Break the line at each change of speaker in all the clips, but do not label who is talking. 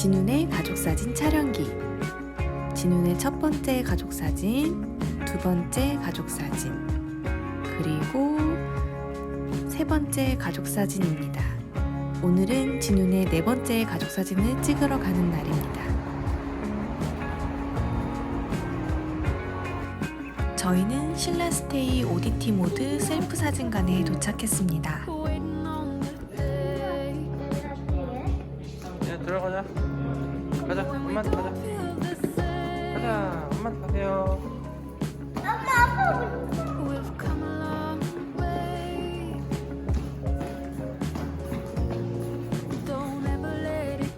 진훈의 가족사진 촬영기. 진훈의 첫 번째 가족사진, 두 번째 가족사진, 그리고 세 번째 가족사진입니다. 오늘은 진훈의 네 번째 가족사진을 찍으러 가는 날입니다. 저희는 신라스테이 오디티 모드 셀프 사진관에 도착했습니다.
네, 들어가자. 엄마한테 가자. 가자. 엄마한테 가세요.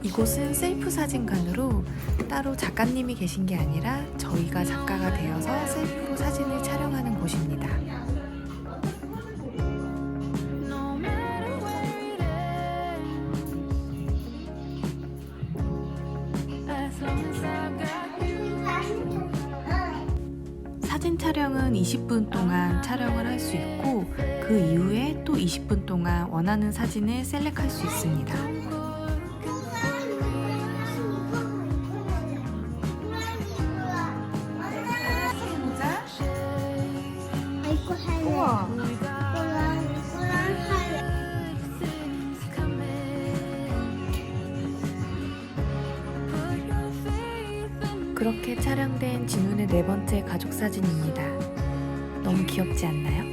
이곳은 셀프 사진관으로 따로 작가님이 계신 게 아니라 저희가 작가가 되어서 셀프로 사진을 촬영하는 곳입니다. 사진 촬영은 20분 동안 촬영을 할 수 있고 그 이후에 또 20분 동안 원하는 사진을 셀렉할 수 있습니다.
할래.
우와. 그렇게 촬영된 진훈의 네 번째 가족 사진입니다. 너무 귀엽지 않나요?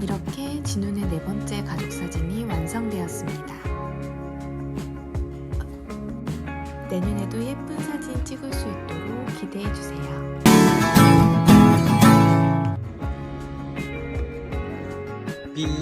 이렇게 진훈의 네 번째 가족 사진이 완성되었습니다. 내년에도 예쁜 사진 찍을 수 있도록
Bye.